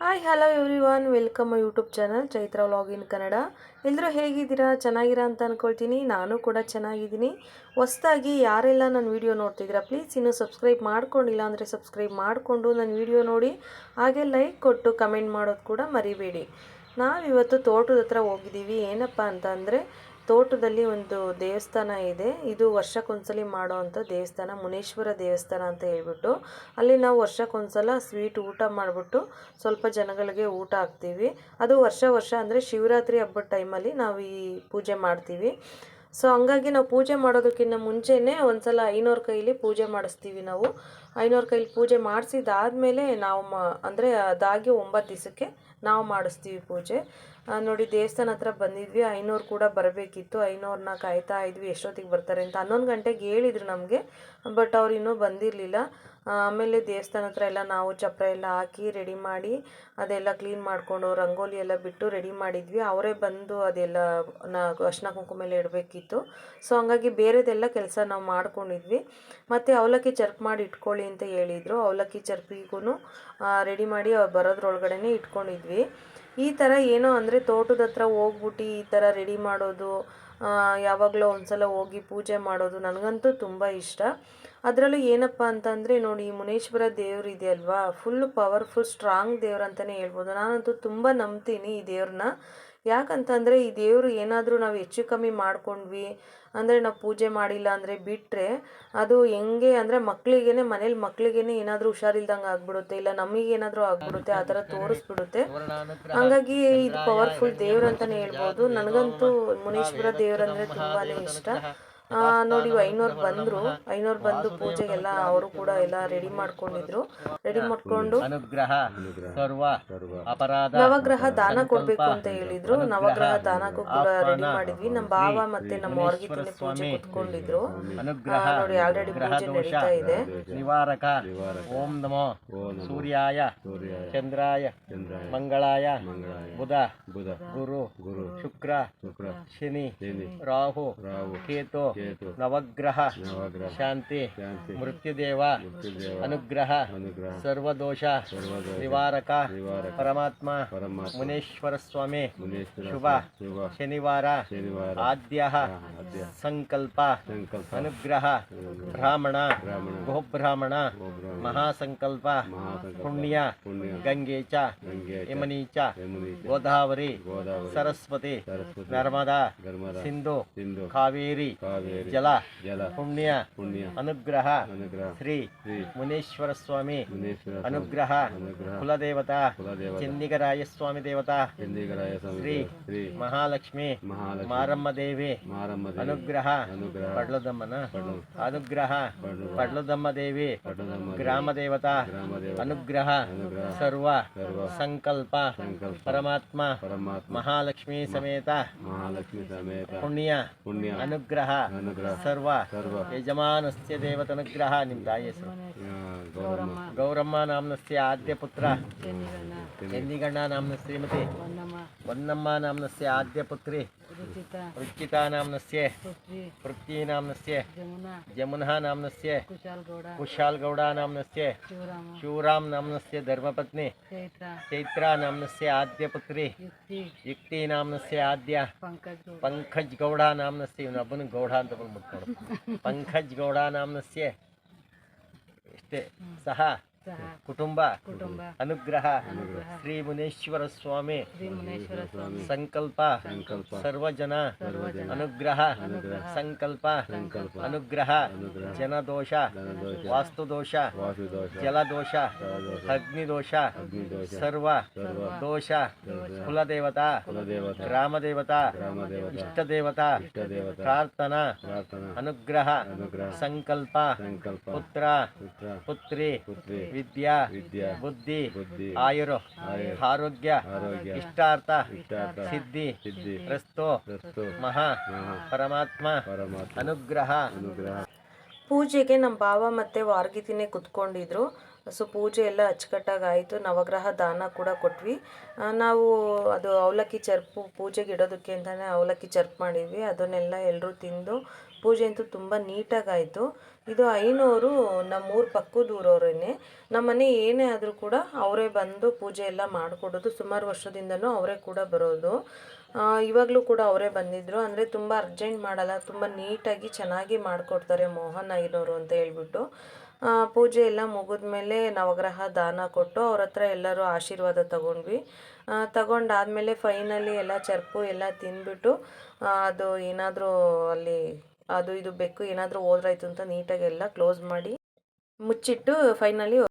Hi hello everyone welcome YouTube channel Chaitra vlog in Kannada ಎಲ್ಲರೂ ಹೇಗಿದ್ದೀರಾ? ಚೆನ್ನಾಗಿರ ಅಂತ ಅಂದ್ಕೊಳ್ತೀನಿ ನಾನು ಕೂಡ ಚೆನ್ನಾಗಿದ್ದೀನಿ. ಹೊಸ್ದಾಗಿ ಯಾರೆಲ್ಲ ನನ್ನ ವಿಡಿಯೋ ನೋಡ್ತಿದ್ದೀರಾ ಪ್ಲೀಸ್ ಇನ್ನೂ ಸಬ್ಸ್ಕ್ರೈಬ್ ಮಾಡ್ಕೊಂಡಿಲ್ಲ ಅಂದರೆ ಸಬ್ಸ್ಕ್ರೈಬ್ ಮಾಡಿಕೊಂಡು ನನ್ನ ವಿಡಿಯೋ ನೋಡಿ. ಹಾಗೆ ಲೈಕ್ ಕೊಟ್ಟು ಕಮೆಂಟ್ ಮಾಡೋದು ಕೂಡ ಮರಿಬೇಡಿ. ನಾವಿವತ್ತು ತೋಟದ ಹತ್ರ ಹೋಗಿದ್ದೀವಿ. ಏನಪ್ಪ ಅಂತ ಅಂದರೆ ತೋಟದಲ್ಲಿ ಒಂದು ದೇವಸ್ಥಾನ ಇದೆ. ಇದು ವರ್ಷಕ್ಕೊಂದ್ಸಲಿ ಮಾಡೋ ಅಂಥ ದೇವಸ್ಥಾನ, ಮುನೇಶ್ವರ ದೇವಸ್ಥಾನ ಅಂತ ಹೇಳ್ಬಿಟ್ಟು, ಅಲ್ಲಿ ನಾವು ವರ್ಷಕ್ಕೊಂದ್ಸಲ ಸ್ವೀಟ್ ಊಟ ಮಾಡಿಬಿಟ್ಟು ಸ್ವಲ್ಪ ಜನಗಳಿಗೆ ಊಟ ಹಾಕ್ತೀವಿ. ಅದು ವರ್ಷ ವರ್ಷ ಅಂದರೆ ಶಿವರಾತ್ರಿ ಹಬ್ಬದ ಟೈಮಲ್ಲಿ ನಾವು ಈ ಪೂಜೆ ಮಾಡ್ತೀವಿ. ಸೊ ಹಂಗಾಗಿ ನಾವು ಪೂಜೆ ಮಾಡೋದಕ್ಕಿಂತ ಮುಂಚೆನೇ ಒಂದ್ಸಲ ಐನೂರು ಕೈಲಿ ಪೂಜೆ ಮಾಡಿಸ್ತೀವಿ ನಾವು. ಐನೂರು ಕೈಲಿ ಪೂಜೆ ಮಾಡಿಸಿದಾದ್ಮೇಲೆ ನಾವು ಮ, ಅಂದರೆ ಅದಾಗಿ ಒಂಬತ್ತು ದಿವಸಕ್ಕೆ ನಾವು ಮಾಡಿಸ್ತೀವಿ ಪೂಜೆ. ನೋಡಿ ದೇವಸ್ಥಾನ ಹತ್ರ ಬಂದಿದ್ವಿ, ಐನೂರು ಕೂಡ ಬರಬೇಕಿತ್ತು. ಐನೂರನ್ನ ಕಾಯ್ತಾ ಇದ್ವಿ, ಎಷ್ಟೊತ್ತಿಗೆ ಬರ್ತಾರೆ ಅಂತ. ಹನ್ನೊಂದು ಗಂಟೆಗೆ ಹೇಳಿದ್ರು ನಮಗೆ, ಬಟ್ ಅವ್ರು ಇನ್ನೂ ಬಂದಿರಲಿಲ್ಲ. ಆಮೇಲೆ ದೇವಸ್ಥಾನ ಹತ್ರ ಎಲ್ಲ ನಾವು ಚಪ್ಪರ ಎಲ್ಲ ಹಾಕಿ ರೆಡಿ ಮಾಡಿ ಅದೆಲ್ಲ ಕ್ಲೀನ್ ಮಾಡಿಕೊಂಡು ರಂಗೋಲಿ ಎಲ್ಲ ಬಿಟ್ಟು ರೆಡಿ ಮಾಡಿದ್ವಿ. ಅವರೇ ಬಂದು ಅದೆಲ್ಲ ನಾ, ಅರ್ಶಿನ ಕುಂಕುಮ ಎಲ್ಲ ಇಡಬೇಕಿತ್ತು. ಸೊ ಹಂಗಾಗಿ ಬೇರೆದೆಲ್ಲ ಕೆಲಸ ನಾವು ಮಾಡ್ಕೊಂಡಿದ್ವಿ. ಮತ್ತು ಅವಲಕ್ಕಿ ಚರ್ಪ್ ಮಾಡಿ ಇಟ್ಕೊಳ್ಳಿ ಅಂತ ಹೇಳಿದರು. ಅವಲಕ್ಕಿ ಚರ್ಪಿಗೂ ರೆಡಿ ಮಾಡಿ ಅವ್ರು ಬರೋದ್ರೊಳಗಡೆನೇ ಇಟ್ಕೊಂಡಿದ್ವಿ. ಈ ಥರ ಏನೋ ಅಂದರೆ ತೋಟದ ಹತ್ರ ಹೋಗ್ಬಿಟ್ಟು ಈ ಥರ ರೆಡಿ ಮಾಡೋದು ಯಾವಾಗಲೂ ಒಂದು ಒಂದ್ಸಲ ಹೋಗಿ ಪೂಜೆ ಮಾಡೋದು ನನಗಂತೂ ತುಂಬ ಇಷ್ಟ. ಅದರಲ್ಲೂ ಏನಪ್ಪ ಅಂತಂದರೆ, ನೋಡಿ ಮುನೇಶ್ವರ ದೇವರು ಇದೆ ಅಲ್ವಾ? ಫುಲ್ ಪವರ್ಫುಲ್ ಸ್ಟ್ರಾಂಗ್ ದೇವ್ರು ಅಂತಲೇ ಹೇಳ್ಬೋದು. ನಾನಂತೂ ತುಂಬ ನಂಬ್ತೀನಿ ಈ ದೇವ್ರನ್ನ ಯಾಕಂತಂದರೆ, ಈ ದೇವರು ಏನಾದರೂ ನಾವು ಹೆಚ್ಚು ಕಮ್ಮಿ ಮಾಡ್ಕೊಂಡ್ವಿ, ಅಂದರೆ ನಾವು ಪೂಜೆ ಮಾಡಿಲ್ಲ ಅಂದರೆ ಬಿಟ್ಟರೆ ಅದು ಹೆಂಗೆ ಅಂದರೆ ಮಕ್ಕಳಿಗೇನೆ ಮನೇಲಿ ಮಕ್ಕಳಿಗೇನೆ ಏನಾದರೂ ಹುಷಾರಿಲ್ದಂಗೆ ಆಗ್ಬಿಡುತ್ತೆ, ಇಲ್ಲ ನಮಗೆ ಏನಾದರೂ ಆಗ್ಬಿಡುತ್ತೆ, ಆ ಥರ ತೋರಿಸ್ಬಿಡುತ್ತೆ. ಹಾಗಾಗಿ ಇದು ಪವರ್ಫುಲ್ ದೇವ್ರು ಅಂತಲೇ ಹೇಳ್ಬೋದು. ನನಗಂತೂ ಮುನೀಶ್ವರ ದೇವ್ರಂದರೆ ತುಂಬಾ ಇಷ್ಟ. ನೋಡಿ ಐನೂರು ಬಂದರು. ಐನೂರು ಬಂದು ಪೂಜೆಗೆಲ್ಲ ಅವರು ಕೂಡ ಎಲ್ಲ ರೆಡಿ ಮಾಡ್ಕೊಂಡಿದ್ರು. ರೆಡಿ ಮಾಡ್ಕೊಂಡು ಅನುಗ್ರಹ ಸರ್ವ ಅಪರಾಧ ನವಗ್ರಹ ದಾನ ಕೊಡ್ಬೇಕು ಅಂತ ಹೇಳಿದ್ರು. ನವಗ್ರಹ ದಾನಕ್ಕೂ ಕೂಡ ರೆಡಿ ಮಾಡಿದ್ವಿ. ನಮ್ಮ ಬಾವ ಮತ್ತೆ ನಮ್ಮ ಹೊರಗಿತ್ತಿನ ಪೂಜೆ ಕುತ್ಕೊಂಡಿದ್ರು ನೋಡಿ ಆಲ್ರೆಡಿ ಪೂಜೆ ನಡೀತಾ ಇದೆ. ನಿವಾರಕ ಓಂ ನಮೋ ಸೂರ್ಯಾಯ ಚಂದ್ರಾಯ ಮಂಗಳಾಯ ಬುಧ ಬುಧ. ಗುರು ಗುರು. ಶುಕ್ರ ಶನಿ ರಾಹು. ಕೇತು नवग्रह शांति। मृत्युदेव अनुग्रह। सर्वदोष निवारक परमात्मा। मुनेश्वर स्वामी। शुभ। शनिवार। आद्य। संकल्प। अनुग्रह। ब्राह्मण। गोब्राह्मण। महासंकल्प। पुण्य। गंगे चमनी च गोदावरी। सरस्वती। नर्मदा। सिंधु। कावेरी। ಜಲ ಪುಣ್ಯ ಅನುಗ್ರಹ ಶ್ರೀ ಮುನೇಶ್ವರ ಸ್ವಾಮಿ ಅನುಗ್ರಹ ಕುಲದೇವತಾ ಚೆನ್ನಿಗರಾಯ ಸ್ವಾಮಿ ದೇವತಾ ಶ್ರೀ ಮಹಾಲಕ್ಷ್ಮಿ ಮಾರಮ್ಮ ದೇವಿ ಅನುಗ್ರಹ ಪಡ್ಲದಮ್ಮನ ಅನುಗ್ರಹ ಪಡ್ಲದಮ್ಮ ದೇವಿ ಗ್ರಾಮ ದೇವತಾ ಅನುಗ್ರಹ ಸರ್ವ ಸಂಕಲ್ಪ ಪರಮಾತ್ಮ ಮಹಾಲಕ್ಷ್ಮಿ ಸಮೇತ ಮಹಾಲಕ್ಷ್ಮಿ ಸಮೇತ ಪುಣ್ಯ ಪುಣ್ಯ ಅನುಗ್ರಹ ಅನುಗ್ರಹ. ಸರ್ವ. ಸರ್ವ. ಯಜಮಾನಸ್ಯ ದೇವತನುಗ್ರಹ ನಿಮ್ಮ ತಾಯಿ ಹೆಸರು. ಗೌರಮ್ಮ. ಗೌರಮ್ಮ ನಾಮ್ನಸ್ಯ ಆದ್ಯ ಪುತ್ರ ಚೆನ್ನಿಗಣ್ಣ ನಾಮ್ನ ಶ್ರೀಮತಿ. ಹೊನ್ನಮ್ಮ. ನಾಮ್ನಸ್ಯ ಆದ್ಯ ಪುತ್ರಿ ರುಚಿತಾ ನಾಮ್ನಸ್ಯ ಪೃಥ್ವಿ ನಾಮ್ನಸ್ಯ ಜಮುನಾ ನಾಮ್ನಸ್ಯ ಕುಶಾಲ್ ಗೌಡ ನಾಮ್ನಸ್ಯ ಶಿವರಾಮ್ ನಾಮ್ನಸ್ಯ ಧರ್ಮಪತ್ನಿ ಚೈತ್ರಾ ನಾಮ್ನಸ್ಯ ಆದ್ಯ ಪುತ್ರಿ ಯುಕ್ತಿ ನಾಮ್ನಸ್ಯ ಆದ್ಯ ಪಂಕಜ್ ಗೌಡ ನಾಮ್ನಸ್ಯ ಇವನೊಬ್ಬನು ಗೌಡ ಅಂತ ಬಂದ್ಬಿಟ್ಟು ನೋಡು ಪಂಕಜ್ ಗೌಡ ನಾಮ್ನಸ್ಯ ಇಷ್ಟೇ ಸಹ ಕುಟುಂಬ ಅನುಗ್ರಹ ಶ್ರೀ ಮುನೇಶ್ವರ ಸ್ವಾಮಿ ಸಂಕಲ್ಪ ಸರ್ವಜನ ಅನುಗ್ರಹ ಸಂಕಲ್ಪ ಅನುಗ್ರಹ ಜನದೋಷ ವಾಸ್ತುದೋಷ ವಾಸುದೋಷ ಜಲದೋಷ ಅಗ್ನಿದೋಷ ಸರ್ವ ದೋಷ ಕುಲದೇವತಾ ಕುಲದೇವತ ಗ್ರಾಮದೇವತಾ ಗ್ರಾಮದೇವತ ಇಷ್ಟದೇವತಾ ಇಷ್ಟದೇವತ ಪ್ರಾರ್ಥನಾ ಪ್ರಾರ್ಥನಾ ಅನುಗ್ರಹ ಅನುಗ್ರಹ ಸಂಕಲ್ಪ ಸಂಕಲ್ಪ ಪುತ್ರ ಪುತ್ರ ಪುತ್ರಿ ಪುತ್ರಿ ವಿದ್ಯಾ ವಿದ್ಯಾ ಬುದ್ಧಿ ಬುದ್ಧಿ ಆಯುರು ಆರೋಗ್ಯ ಆರೋಗ್ಯ ಇಷ್ಟಾರ್ಥ ಇಷ್ಟಾರ್ಥ ಸಿದ್ಧಿ ಸಿದ್ಧಿ ಪ್ರಸ್ತೋ ಕ್ರಿಸ್ತು ಮಹಾ ಮಹಾ ಪರಮಾತ್ಮ ಪರಮಾತ್ಮ ಅನುಗ್ರಹ. ಅನುಗ್ರಹ. ಪೂಜೆಗೆ ನಮ್ಮ ಭಾವ ಮತ್ತೆ ವಾರ್ಗಿತಿನೇ ಕುತ್ಕೊಂಡಿದ್ರು. ಸೊ ಪೂಜೆ ಎಲ್ಲ ಅಚ್ಚುಕಟ್ಟಾಗಿ ಆಯಿತು, ನವಗ್ರಹ ದಾನ ಕೂಡ ಕೊಟ್ವಿ. ನಾವು ಅದು ಅವಲಕ್ಕಿ ಚರ್ಪು, ಪೂಜೆಗೆ ಇಡೋದಕ್ಕೆ ಅಂತಲೇ ಅವಲಕ್ಕಿ ಚರ್ಪ್ ಮಾಡಿದ್ವಿ. ಅದನ್ನೆಲ್ಲ ಎಲ್ಲರೂ ತಿಂದು ಪೂಜೆ ಅಂತೂ ತುಂಬ ನೀಟಾಗಾಯಿತು ಇದು ಐನೂರು ನಮ್ಮೂರ ಪಕ್ಕದ ನಮ್ಮ ನಮ್ಮನೆ ಏನೇ ಆದರೂ ಕೂಡ ಅವರೇ ಬಂದು ಪೂಜೆ ಎಲ್ಲ ಮಾಡಿಕೊಡೋದು, ಸುಮಾರು ವರ್ಷದಿಂದನೂ ಅವರೇ ಕೂಡ ಬರೋದು. ಇವಾಗಲೂ ಕೂಡ ಅವರೇ ಬಂದಿದ್ದರು ಅಂದರೆ ತುಂಬ ಅರ್ಜೆಂಟ್ ಮಾಡಲ್ಲ, ತುಂಬ ನೀಟಾಗಿ ಚೆನ್ನಾಗಿ ಮಾಡಿಕೊಡ್ತಾರೆ ಮೋಹನ್ ಆಗಿರೋರು ಅಂತ ಹೇಳ್ಬಿಟ್ಟು. ಪೂಜೆ ಎಲ್ಲ ಮುಗಿದ ಮೇಲೆ ನವಗ್ರಹ ದಾನ ಕೊಟ್ಟು ಅವ್ರ ಹತ್ರ ಎಲ್ಲರೂ ಆಶೀರ್ವಾದ ತಗೊಂಡ್ವಿ. ತಗೊಂಡಾದಮೇಲೆ ಫೈನಲಿ ಎಲ್ಲ ಚರ್ಪು ಎಲ್ಲ ತಿಂದ್ಬಿಟ್ಟು ಅದು ಏನಾದರೂ ಅಲ್ಲಿ, ಅದು ಇದು ಬೆಕ್ಕು ಏನಾದರೂ ಹೋದ್ರಾಯ್ತು ಅಂತ ನೀಟಾಗಿ ಎಲ್ಲ ಕ್ಲೋಸ್ ಮಾಡಿ ಮುಚ್ಚಿಟ್ಟು ಫೈನಲಿ